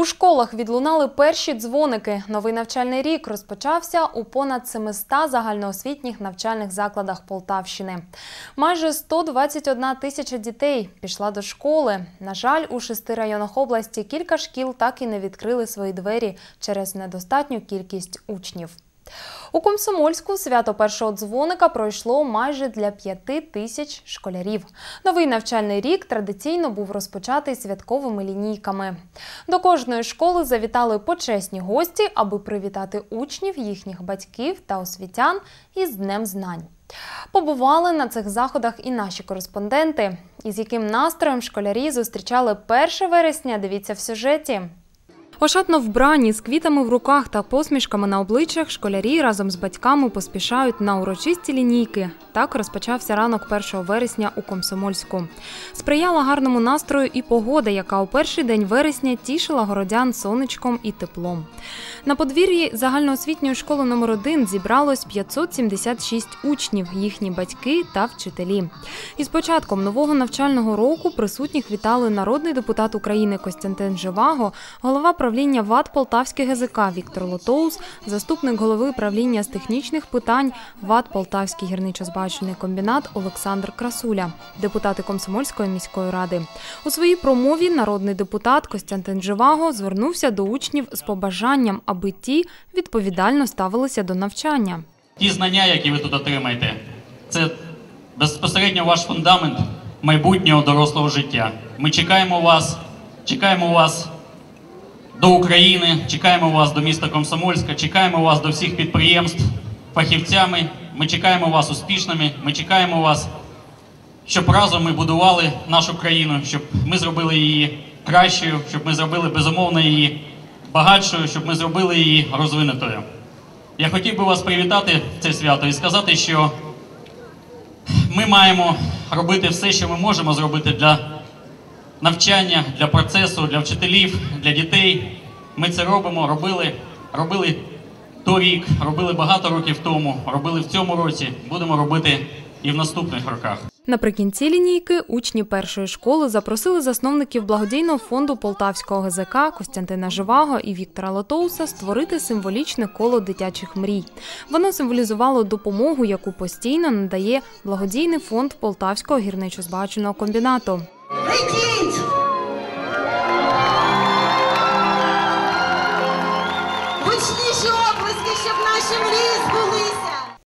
У школах відлунали перші дзвоники. Новий навчальний рік розпочався у понад 700 загальноосвітніх навчальних закладах Полтавщини. Майже 121 тисяча дітей пішла до школи. На жаль, у шести районах області кілька шкіл так і не відкрили свої двері через недостатню кількість учнів. У Комсомольську свято першого дзвоника пройшло майже для п'яти тисяч школярів. Новий навчальний рік традиційно був розпочатий святковими лінійками. До кожної школи завітали почесні гості, аби привітати учнів, їхніх батьків та освітян із Днем знань. Побували на цих заходах і наші кореспонденти. Із яким настроєм школярі зустрічали 1 вересня, дивіться в сюжеті. Ошатно вбрані з квітами в руках та посмішками на обличчях школярі разом з батьками поспішають на урочисті лінійки. Так розпочався ранок 1 вересня у Комсомольську. Сприяла гарному настрою і погода, яка у перший день вересня тішила городян сонечком і теплом. На подвір'ї загальноосвітньої школи номер 1 зібралось 576 учнів, їхні батьки та вчителі. Із початком нового навчального року присутніх вітали народний депутат України Костянтин Живаго, голова правління ВАД Полтавський ГЗК Віктор Лотоус, заступник голови правління з технічних питань ВАД Полтавський гірничо-збагачувальний комбінат Олександр Красуля, депутати Комсомольської міської ради. У своїй промові народний депутат Костянтин Живаго звернувся до учнів з побажанням, аби ті відповідально ставилися до навчання. Ті знання, які ви тут отримаєте, це безпосередньо ваш фундамент майбутнього дорослого життя. Ми чекаємо вас, чекаємо вас до України, чекаємо вас до міста Комсомольська, чекаємо вас до всіх підприємств фахівцями. Ми чекаємо вас успішними. Ми чекаємо вас, щоб разом ми будували нашу країну, щоб ми зробили її кращою, щоб ми зробили безумовно її багатшою, щоб ми зробили її розвинутою. Я хотів би вас привітати це свято і сказати, що ми маємо робити все, що ми можемо зробити для навчання, для процесу, для вчителів, для дітей. Ми це робимо, робили, робили торік, робили багато років тому, робили в цьому році, будемо робити і в наступних роках. Наприкінці лінійки учні першої школи запросили засновників благодійного фонду Полтавського ГЗК Костянтина Живаго і Віктора Лотоуса створити символічне коло дитячих мрій. Воно символізувало допомогу, яку постійно надає благодійний фонд Полтавського гірничо-збагачувального комбінату. Летіть! Гучніші облиски, щоб